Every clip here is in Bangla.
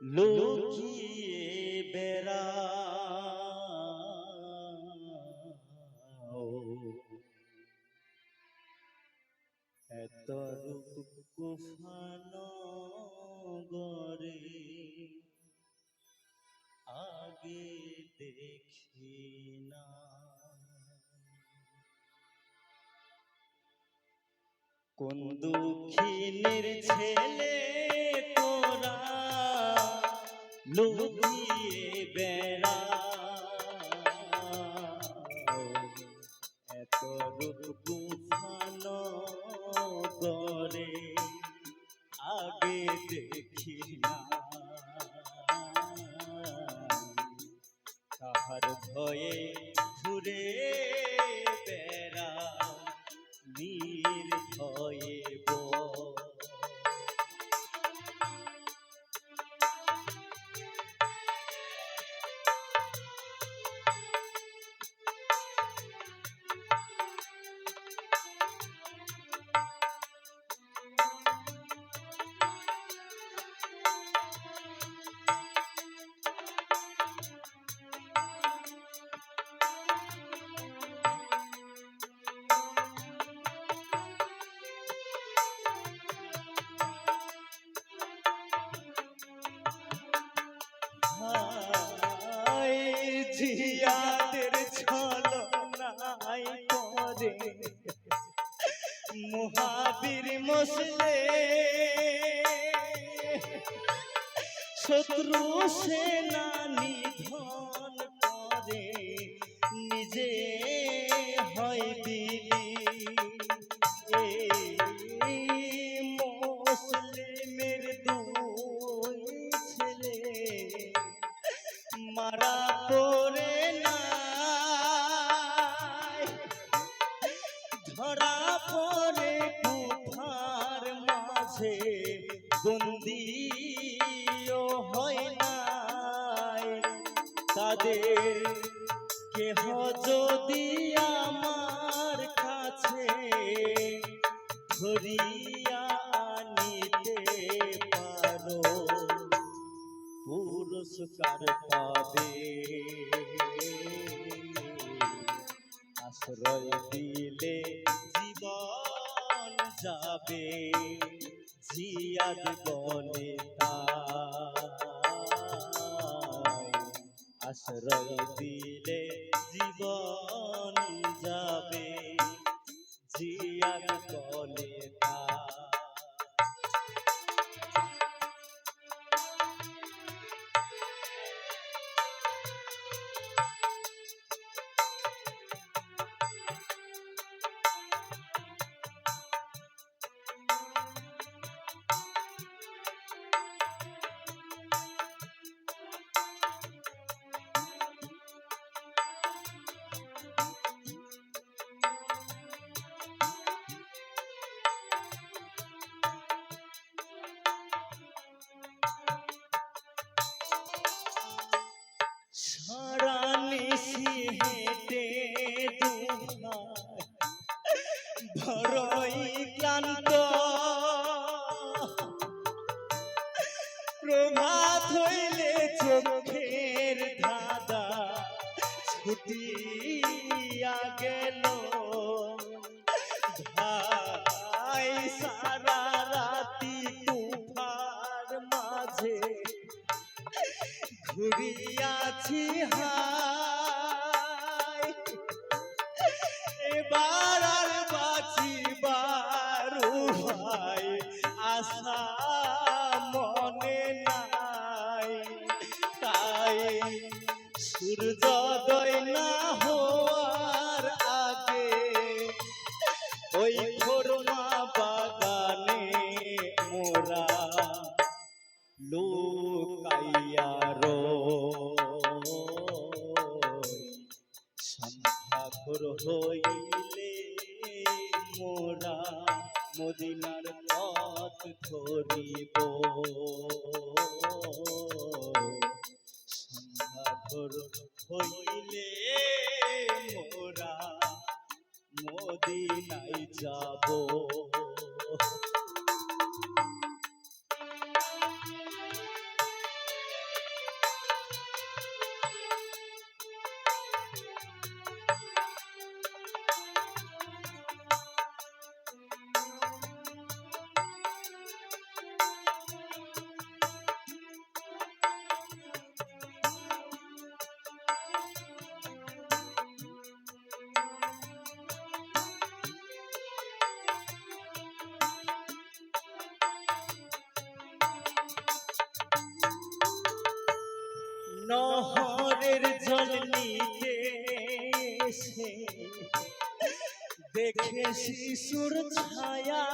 লুকিয়ে বেড়া। এত রূপ কুফানো গরে আগে দেখি না। কোন দুঃখিনীর ছেলে লুকিয়ে বেড়া। এত রূপ গুফানো করে আগে দেখি না তাহার ভয়ে ঘুরে জিয়াদের ছলনায় পরে মহাবীর মসলে শত্রু সেনা নিধন করে। নিজে হয় ধরা কুঠার মাঝে হয় নাই। তাদের কেহ যদি আমার কাছে ধরিয়া পারো পুরস্কার পাবে। আশ্রয় দিলে জীবন যাবে জিয়াদ বলে আশ্রয় দিলে জীবন ছুটিয়া গেল ভাই সারা রাতি তুফার মাঝে ঘুরিয়াছি হাই এবার আর বাঁচিবার ভাই আশা মনে নাই তাই সূর্যোদয় সন্ধ্যাঘর হইলে মোরা মদিনার পথ ধরিব। সন্ধ্যাঘর হইলে মোরা মদিনায় যাব। নহরের জল নিতে দেখে শিশুর ছায়া।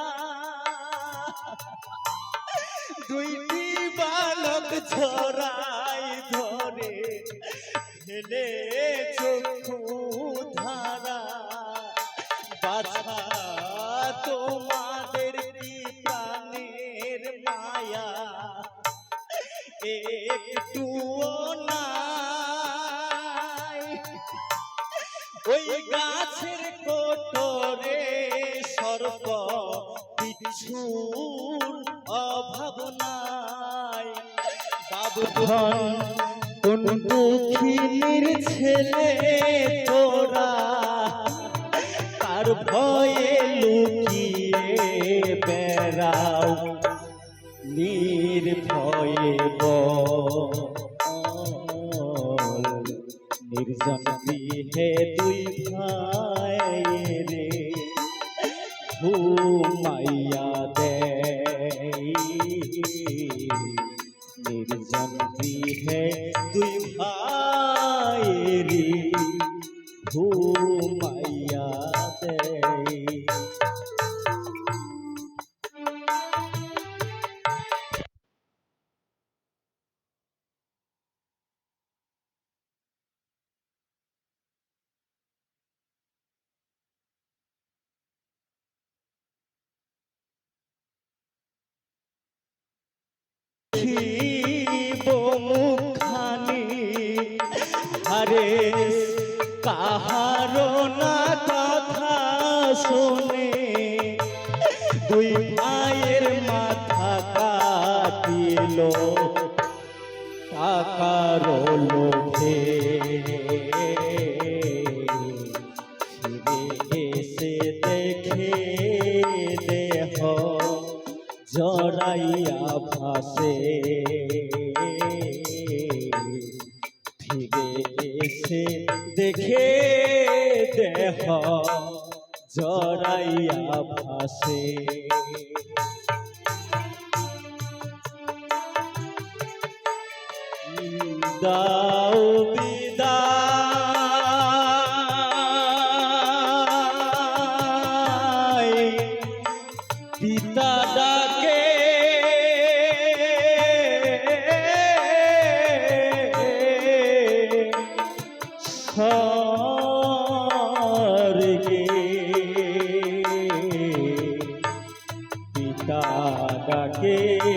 দুইটি বালক ঝরাই ধরে ফেলে চক্ষু ধারা। বাছা তোমাদের প্রাণের মায়া? একটুও অভাব নাই বাবু কোন দুঃখিনীর ছেলে তোরা? তার ভয়ে লুকিয়ে বেড়াও। নির্ভয়ে বল। নির্জন নির্জন গৃহে দুই ভাই রে ঘুমাইয়া আরে, কাহারো না কথা শুনে। দুই ভাইয়ের মাথা কাটিল টাকার লোভে। এসে দেখে দেহ জড়াইয়া ভাসে। দেহ জড়াইয়া ভাসে। দাও বিদায়। থাকে